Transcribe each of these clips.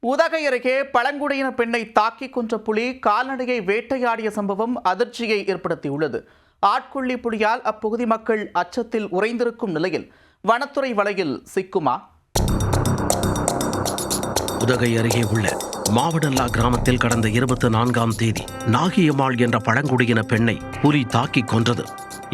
உதகை அருகே பழங்குடியின பெண்ணை தாக்கி கொன்ற புலி கால்நடையை வேட்டையாடிய சம்பவம் அதிர்ச்சியை ஏற்படுத்தியுள்ளது. ஆட்கொள்ளி புலியால் அப்பகுதி மக்கள் அச்சத்தில் உறைந்திருக்கும் நிலையில் வனத்துறை வலையில் சிக்குமா? உதகை அருகே உள்ள மாவடல்லா கிராமத்தில் கடந்த இருபத்தி நான்காம் தேதி நாகியம்மாள் என்ற பழங்குடியின பெண்ணை புலி தாக்கி கொன்றது.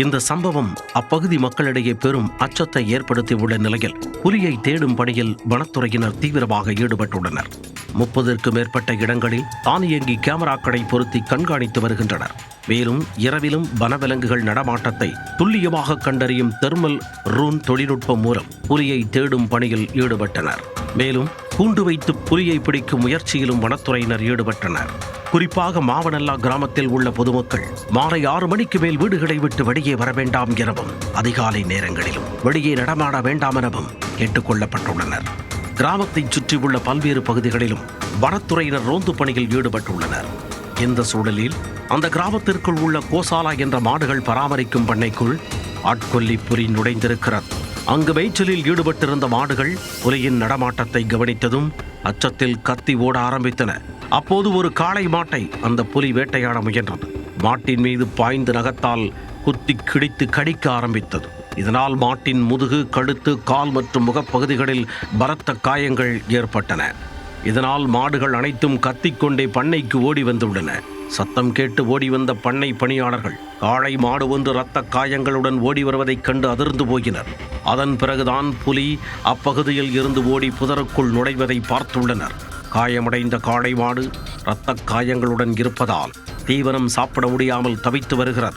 இந்த சம்பவம் அப்பகுதி மக்களிடையே பெரும் அச்சத்தை ஏற்படுத்தியுள்ள நிலையில் புலியை தேடும் பணியில் வனத்துறையினர் தீவிரமாக ஈடுபட்டுள்ளனர். முப்பதற்கும் மேற்பட்ட இடங்களில் தானியங்கி கேமராக்களை பொருத்தி கண்காணித்து வருகின்றனர். மேலும் இரவிலும் வனவிலங்குகள் நடமாட்டத்தை துல்லியமாக கண்டறியும் தெர்மல் ரூன் தொழில்நுட்பம் மூலம் புலியை தேடும் பணியில் ஈடுபட்டனர். மேலும் கூண்டு வைத்து புலியை பிடிக்கும் முயற்சியிலும் வனத்துறையினர் ஈடுபட்டனர். குறிப்பாக மாவனல்லா கிராமத்தில் உள்ள பொதுமக்கள் மாலை ஆறு மணிக்கு மேல் வீடுகளை விட்டு வெளியே வர வேண்டாம் எனவும் அதிகாலை நேரங்களிலும் வெளியே நடமாட வேண்டாம் எனவும் கேட்டுக் கொள்ளப்பட்டுள்ளனர். கிராமத்தைச் சுற்றியுள்ள பல்வேறு பகுதிகளிலும் வனத்துறையினர் ரோந்து பணியில் ஈடுபட்டுள்ளனர். இந்த சூழலில் அந்த கிராமத்திற்குள் உள்ள கோசாலா என்ற மாடுகள் பராமரிக்கும் பண்ணைக்குள் ஆட்கொல்லி புலி நுழைந்திருக்கிறது. அங்கு மேய்ச்சலில் ஈடுபட்டிருந்த மாடுகள் புலியின் நடமாட்டத்தை கவனித்ததும் அச்சத்தில் கத்தி ஓட ஆரம்பித்தன. அப்போது ஒரு காளை மாட்டை அந்த புலி வேட்டையாட முயன்றது. மாட்டின் மீது பாய்ந்து நகத்தால் குத்தி கிடித்து கடிக்க ஆரம்பித்தது. இதனால் மாட்டின் முதுகு கழுத்து கால் மற்றும் முகப்பகுதிகளில் பலத்த காயங்கள் ஏற்பட்டன. இதனால் மாடுகள் அனைத்தும் கத்திக்கொண்டே பண்ணைக்கு ஓடி வந்துள்ளன. சத்தம் கேட்டு ஓடி வந்த பண்ணை பணியாளர்கள் காளை மாடு ஒன்று இரத்த காயங்களுடன் ஓடி வருவதைக் கண்டு அதிர்ந்து போகினர். அதன் பிறகுதான் புலி அப்பகுதியில் இருந்து ஓடி புதருக்குள் நுழைவதை பார்த்துள்ளனர். காயமடைந்த காளை மாடு இரத்த காயங்களுடன் இருப்பதால் தீவனம் சாப்பிட முடியாமல் தவித்து வருகிறது.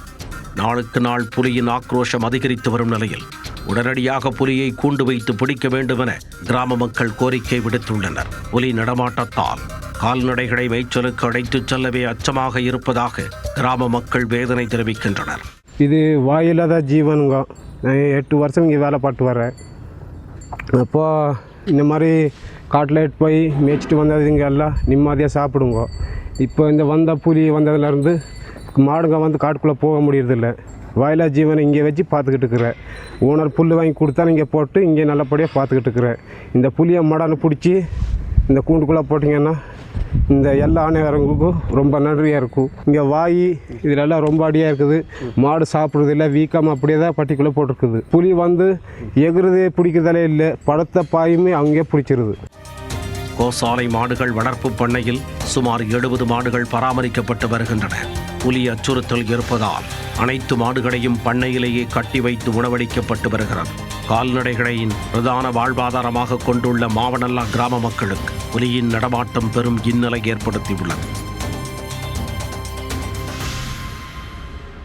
நாளுக்கு நாள் புலியின் ஆக்ரோஷம் அதிகரித்து வரும் நிலையில் உடனடியாக புலியை கூண்டு வைத்து பிடிக்க வேண்டுமென கிராம மக்கள் கோரிக்கை விடுத்துள்ளனர். புலி நடமாட்டத்தால் கால்நடைகளை மேய்ச்சலுக்கு அழைத்துச் செல்லவே அச்சமாக இருப்பதாக கிராம மக்கள் வேதனை தெரிவிக்கின்றனர். இது வாயில்லாத ஜீவனுங்க. நான் எட்டு வருஷம் இங்கே வேலை பார்த்து வரேன் அப்போது இந்த மாதிரி காட்டில் எட்டு போய் மேய்ச்சிட்டு வந்ததுங்க எல்லாம் நிம்மதியாக சாப்பிடுங்க. இப்போ இந்த வந்த புலி வந்ததுலேருந்து மாடுங்க வந்து காட்டுக்குள்ளே போக முடியறதில்லை. வாயிலா ஜீவனை இங்கே வச்சு பார்த்துக்கிட்டு இருக்கிறேன். ஓனர் புல் வாங்கி கொடுத்தாலும் இங்கே போட்டு இங்கே நல்லபடியாக பார்த்துக்கிட்டு இருக்கிறேன். இந்த புளியை மடனை பிடிச்சி இந்த கூண்டுக்குள்ளே போட்டிங்கன்னா இந்த எல்லா ஆணையரங்களுக்கும் ரொம்ப நன்றியாக இருக்கும். இங்கே வாய் இதிலெல்லாம் ரொம்ப அடியாக இருக்குது. மாடு சாப்பிட்றது இல்லை வீக்காமல் அப்படியே தான் பட்டிக்குள்ளே போட்டிருக்குது. புலி வந்து எகிறது பிடிக்கிறதாலே இல்லை படத்தை பாயுமே அங்கே பிடிச்சிருது. கோசாலை மாடுகள் வளர்ப்பு பண்ணையில் சுமார் எழுபது மாடுகள் பராமரிக்கப்பட்டு வருகின்றன. புலி அச்சுறுத்தல் இருப்பதால் அனைத்து மாடுகளையும் பண்ணையிலேயே கட்டி வைத்து உணவளிக்கப்பட்டு வருகிறது. கால்நடைகளின் பிரதான வாழ்வாதாரமாக கொண்டுள்ள மாவனல்லா கிராம மக்களுக்கு புலியின் நடமாட்டம் பெரும் இன்னலை ஏற்படுத்தியுள்ளது.